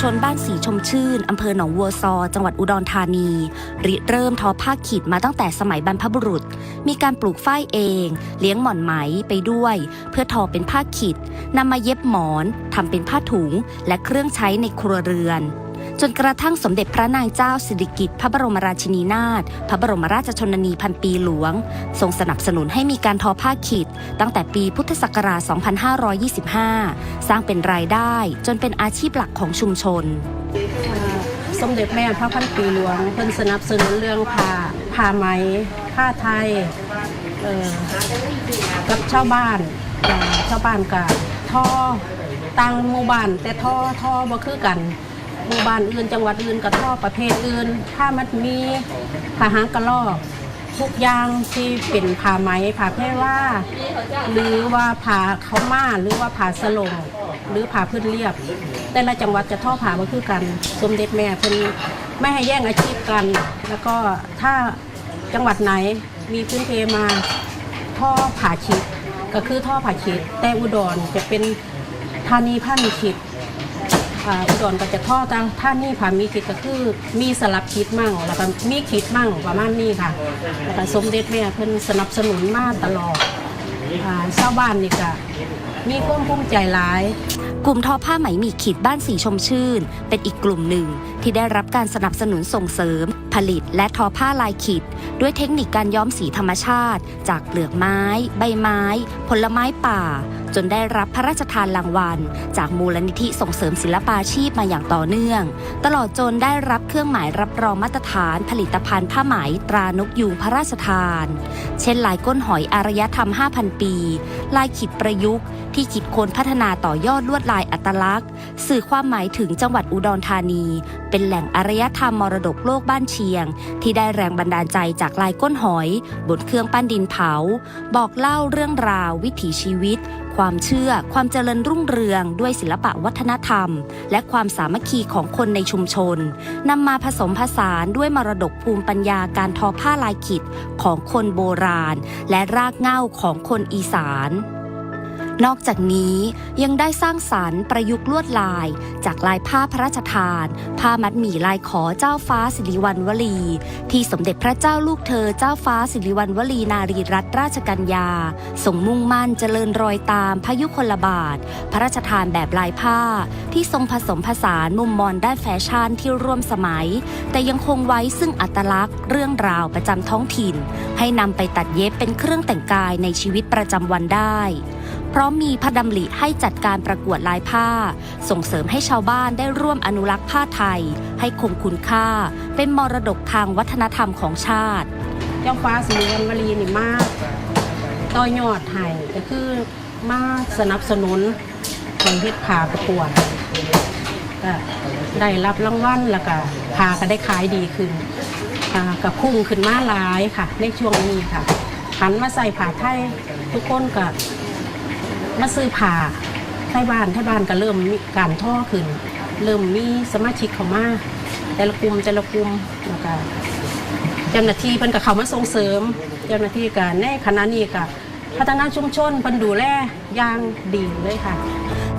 ชนบ้านสีชมชื่น อำเภอหนองวัวซอ จังหวัดอุดรธานี ริเริ่มทอผ้าขีดมาตั้งแต่สมัยบรรพบุรุษ มีการปลูกฝ้ายเอง เลี้ยงหม่อนไหมไปด้วย เพื่อทอเป็นผ้าขีดนำมาเย็บหมอนทำเป็นผ้าถุง และเครื่องใช้ในครัวเรือน จนกระทั่งสมเด็จพระนางเจ้าสิริกิติ์พระบรมราชินีนาถพระบรมราชชนนีพันปีหลวง ทรงสนับสนุนให้มีการทอผ้าขีด ตั้งแต่ปีพุทธศักราช 2525 สร้างเป็นรายได้จนเป็นอาชีพหลักของชุมชน สมเด็จแม่พระพันปีหลวงเพิ่นสนับสนุนเรื่องผ้าผ้าไหมผ้าไทยกับชาวบ้านชาวบ้านกับท่อต่างหมู่บ้านแต่ท่อท่อบ่คือกัน หมู่บ้านอื่น จังหวัดอื่นกับท่อประเภทอื่นผ้ามัดมีผ้าหางกระรอกทุกอย่างที่เป็นผ้าไหมผ้าแพรว่า หรือว่าผ้าเขาวม่าหรือว่าผ้าสลงหรือผ้าพื้นเรียบ แต่ละจังหวัดจะท่อผ้ามาคือกัน สมเด็จแม่เพิ่นไม่ให้แย่งอาชีพกัน แล้วก็ถ้าจังหวัดไหนมีพื้นเพมาท่อผ่าชิดก็คือท่อผ่าชิดแต่อุดรจะเป็นธานีผ้ามีชิด อ่าอุดรก็จะท่อทางท่านี่ผ่ามีชิดก็คือมีสลับชิดมั่งแล้วก็มีขีดมั่งประมาณนี้ค่ะแล้วก็สมเด็จแม่เพิ่นสนับสนุนมาตลอดอ่าชาวบ้านนี่ก็มีความภูมิใจหลาย กลุ่มทอผ้าไหมหมีขีดบ้านสีชมชื่น เป็นอีกกลุ่มหนึ่งที่ได้รับการสนับสนุนส่งเสริม ผลิตและทอผ้าลายขีด ด้วยเทคนิคการย้อมสีธรรมชาติ จากเปลือกไม้ ใบไม้ ผลไม้ป่า จนได้รับพระราชทานรางวัล จากมูลนิธิส่งเสริมศิลปาชีพมาอย่างต่อเนื่อง ตลอดจนได้รับเครื่องหมายรับรองมาตรฐาน ผลิตภัณฑ์ผ้าไหมตรานกยูงพระราชทาน เช่นลายก้นหอยอารยธรรม 5,000 ปี ลายขีดประยุกต์ ที่คิดค้นพัฒนาต่อยอดลวดลายอัตลักษณ์ สื่อความหมายถึงจังหวัดอุดรธานี เป็นแหล่งอารยธรรมมรดกโลกบ้านเชียง ที่ได้แรงบันดาลใจจากลายก้นหอย บนเครื่องปั้นดินเผา บอกเล่าเรื่องราววิถีชีวิต ความเชื่อ ความเจริญรุ่งเรือง ด้วยศิลปะวัฒนธรรม และความสามัคคีของคนในชุมชนนำมาผสมผสานด้วยมรดกภูมิปัญญาการทอผ้าลายขิดของคนโบราณ และรากเหง้าของคนอีสาน นอกจากนี้ยังได้สร้างสารรค์ประยุกต์ลวดลาย จากลายผ้าพระราชทาน ผ้ามัดหมี่ลายขอเจ้าฟ้าสิริวัณวลี ที่สมเด็จพระเจ้าลูกเธอเจ้าฟ้าสิริวัณวลีนารีรัตนราชกัญญาทรงมุ่งมั่นเจริญรอยตามพระยุคลบาท พระราชทานแบบลายผ้า ที่ทรงผสมผสานมุมมองด้านแฟชั่นที่ร่วมสมัย แต่ยังคงไว้ซึ่งอัตลักษณ์ เรื่องราวประจำท้องถิ่น ให้นำไปตัดเย็บเป็นเครื่องแต่งกายในชีวิตประจำวันได้ พร้อมมีพระดำริให้จัดการประกวดลายผ้า ส่งเสริมให้ชาวบ้านได้ร่วมอนุรักษ์ผ้าไทย ให้คงคุณค่า เป็นมรดกทางวัฒนธรรมของชาติ เจ้าฟ้าสิริวัณวลีนี่มากต่อยอดให้ก็คือมาสนับสนุนให้เฮ็ดผาประกวดก็ได้รับรางวัลแล้วก็ผ่าก็ได้ขายดีขึ้นอ่าก็พุ่งขึ้นมาหลายค่ะ ในช่วงนี้ค่ะหันมาใส่ผ่าไทยทุกคนก็ มาซื้อผ่าไทยบ้านไทยบ้านก็เริ่มมีการท่อขึ้น เริ่มมีสมาชิกเข้ามาแต่ละกลุ่มแต่ละกลุ่มแล้วก็เจ้าหน้าที่เพิ่นก็เข้ามาส่งเสริม เจ้าหน้าที่ก็ในคณะนี้ก็พัฒนาชุมชนเพิ่นดูแลอย่างดีเลยค่ะ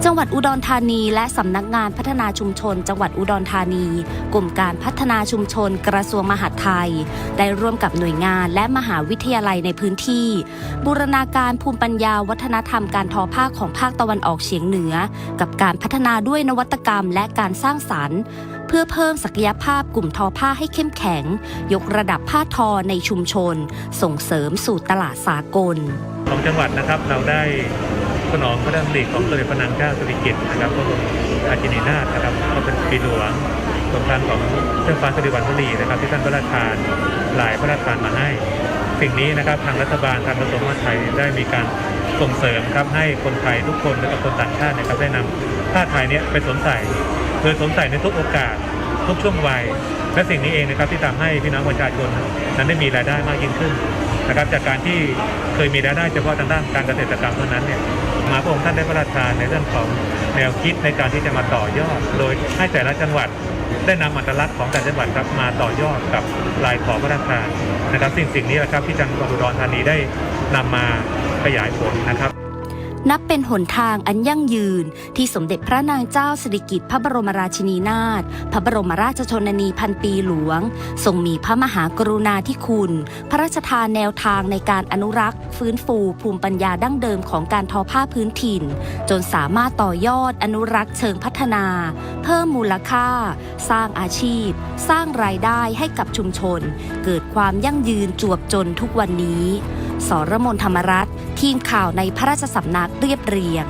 จังหวัดอุดรธานี และสำนักงานพัฒนาชุมชน จังหวัดอุดรธานี กลุ่มการพัฒนาชุมชนกระทรวงมหาดไทย ได้ร่วมกับหน่วยงานและมหาวิทยาลัยในพื้นที่ บูรณาการภูมิปัญญาวัฒนธรรมการทอผ้าของภาคตะวันออกเฉียงเหนือ กับการพัฒนาด้วยนวัตกรรมและการสร้างสรรค์ เพื่อเพิ่มศักยภาพกลุ่มทอผ้าให้เข้มแข็ง ยกระดับผ้าทอในชุมชน ส่งเสริมสู่ตลาดสากลของจังหวัดนะครับเราได้ สนองพระดำริของสมเด็จพระนางเจ้าสิริกิติ์นะครับพระบรมราชินีนาถนะครับก็เป็นปีหลวงสมภารของเจ้าฟ้าสิริวัณวลีนะครับ ที่ท่านพระราชทานหลายพระราชทานมาให้ สิ่งนี้นะครับทางรัฐบาลทางกระทรวงมหาดไทยได้มีการส่งเสริมครับให้คนไทยทุกคนและก็คนต่างชาตินะครับได้นำผ้าไทยเนี้ยไปสวมใส่โดยสวมใส่ในทุกโอกาสทุกช่วงวัยและสิ่งนี้เองนะครับที่ทำให้พี่น้องประชาชนนั้นได้มีรายได้มากยิ่งขึ้นนะครับจากการที่เคยมีรายได้เฉพาะทางด้านการเกษตรกรรมเท่านั้นเนี่ย มาพระองค์ท่านได้พระราชทานในเรื่องของแนวคิดในการที่จะมาต่อยอด โดยให้แต่ละจังหวัดได้นำอัตลักษณ์ของแต่ละจังหวัดครับมาต่อยอดกับลายขอพระราชทานนะครับ สิ่งสิ่งนี้แหละครับที่จังหวัดอุดรธานีได้นำมาขยายผลนะครับ นับเป็นหนทางอันยั่งยืน ที่สมเด็จพระนางเจ้าสิริกิติ์พระบรมราชินีนาถพระบรมราชชนนีพันปีหลวง ทรงมีพระมหากรุณาธิคุณ พระราชทานแนวทางในการอนุรักษ์ ฟื้นฟูภูมิปัญญาดั้งเดิมของการทอผ้าพื้นถิ่น จนสามารถต่อยอดอนุรักษ์เชิงพัฒนา เพิ่มมูลค่า สร้างอาชีพ สร้างรายได้ให้กับชุมชน เกิดความยั่งยืนจวบจนทุกวันนี้ สรมนธรรมรัตน์ทีมข่าวในพระราชสำนักเรียบเรียง